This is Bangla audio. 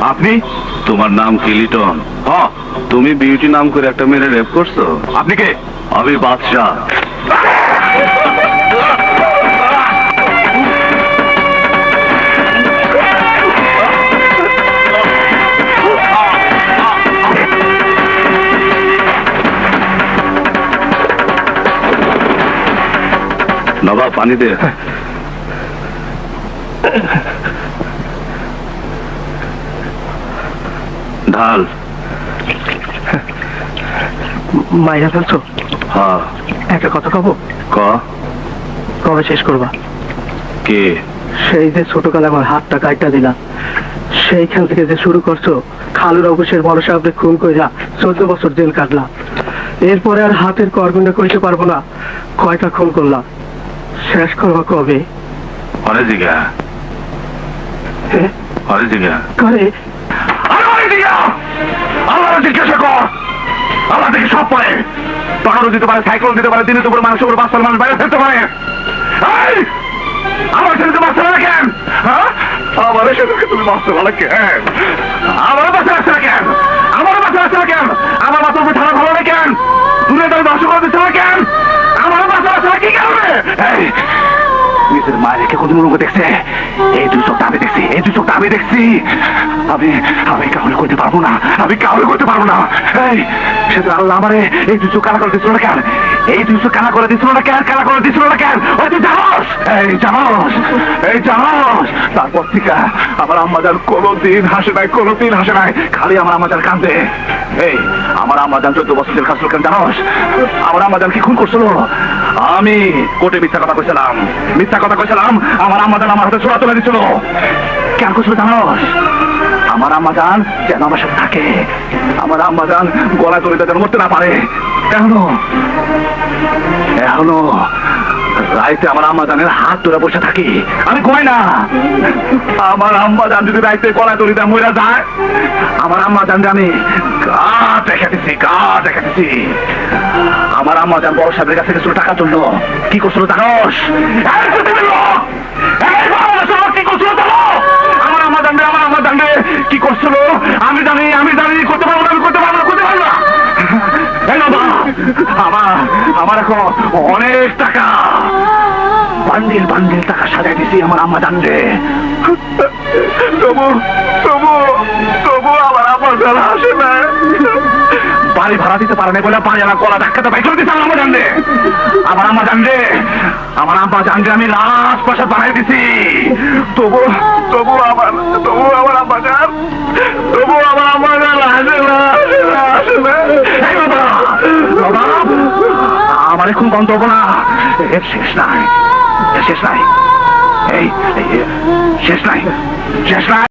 আপনি? তোমার নাম কি লিটন? হ তুমি বিউটি নাম করে একটা মেয়ের রেপ করছ? আপনি কে? আমি বাদশাহ। নবাব পানি দে। ঢাল। মাইরা ফেলছো? হ্যাঁ। একটা কথা কব? ক? কবে শেষ করবা? কে? সেই যে ছোটকালে আমার হাতটা কাটটা দিলা সেইখান থেকে যে শুরু করছ খালুর অবশ্যের বড় সাহেবকে খুন কইরা চোদ্দ বছর জেল কাটলা এরপরে আর হাতের করগুন্ডে কইতে পারব না। কয়টা খুন করলা শেষ করবা কবে? হরে জিগা হ্যাঁ? হরে করে আমার দিয়া আল্লাহ জিজ্ঞাসা কর। আল্লাহ থেকে সব পারে। টাকারও দিতে পারে সাইকেল দিতে পারে দিনের উপরে মানুষের উপরে বাচ্চার মানুষ বাইরে ফেলতে পারে! আমার ছেলেকে বাচ্চা না কেন? হ্যাঁ? আমার তুমি বাচ্চা না কেন? আমার বাচ্চা আছে না কেন? আমার বাচ্চা আছে না কেন? আমার বাচ্চার উপরে ঠান্ডা ভালো না কেন? দূরে তার ধ্বংস মায়ের কে কোন মুখ দেখছে। এই দুই আমি দেখছি এই দুই দামে দেখছি। আমি আমি কাউরে করতে পারব না, আমি কাউরে করতে পারব না। এই, সে তো আল্লাহ আমারে এই চোখ কানা করে দিছিল না কেন? এই চোখ কানা করে দিছিল না কেন? কানা করে দিছিল না কেন? ওই তুই জানোস, এই জানোস এই জানোস। তারপর থেকে আমার আম্মাজান কোনোদিন হাসে নাই, কোনোদিন হাসে নাই, খালি আমার আম্মাজান কান্দে এই, আমার আম্মাজান চোদ্দ বছর জেল খাসল কেন জানোস? আমার আম্মাজান কি খুন করছিল? আমি কোর্টে মিথ্যা কথা কইছিলাম, মিথ্যা কথা কইছিলাম, আমার আম্মাজান আমার হাতে ছোড়া তুলে দিছিল। কেন করছিল জানোস? আমার আম্মাজান যেন আমার সাথে থাকে। আমার আম্মাজান গলায় তুলে যেন মরতে না পারে। এখনও এখনও রাইতে আমার আম্মাজানের হাত ধরে বসে থাকি। আমি ঘুমাই না? আমার আম্মাজান যদি রাইতে গলায় তুলিতে মরে যায়, আমার আম্মাজান আমি গা দেখে দিছি গা দেখে দিছি আমার আম্মাজান বড় সাহেবের কাছে কিছু টাকা তুললো কি করছিল জানোস? আমার এখন অনেক টাকা। বান্ডিল বান্ডিল টাকা সাজাই দিছি আমার আম্মা জানবে। তবু তবু তবু আমার আম্মা জানা আসে না। বাড়ি ভাড়া দিতে পারে না বলে বাড়ি আমার গলা ধাক্কাতে বাইক করে দিচ্ছে আমার জানবে। আমার আম্মা জানবে। আমার আম্মা জানবে আমি লাশ পয়সা বানাই দিছি। তবু তবু আমার তবু আমার আম্মা জান এখন গন্তব্য না। এর শেষ নাই। শেষ নাই। এই, শেষ নাই। শেষ নাই।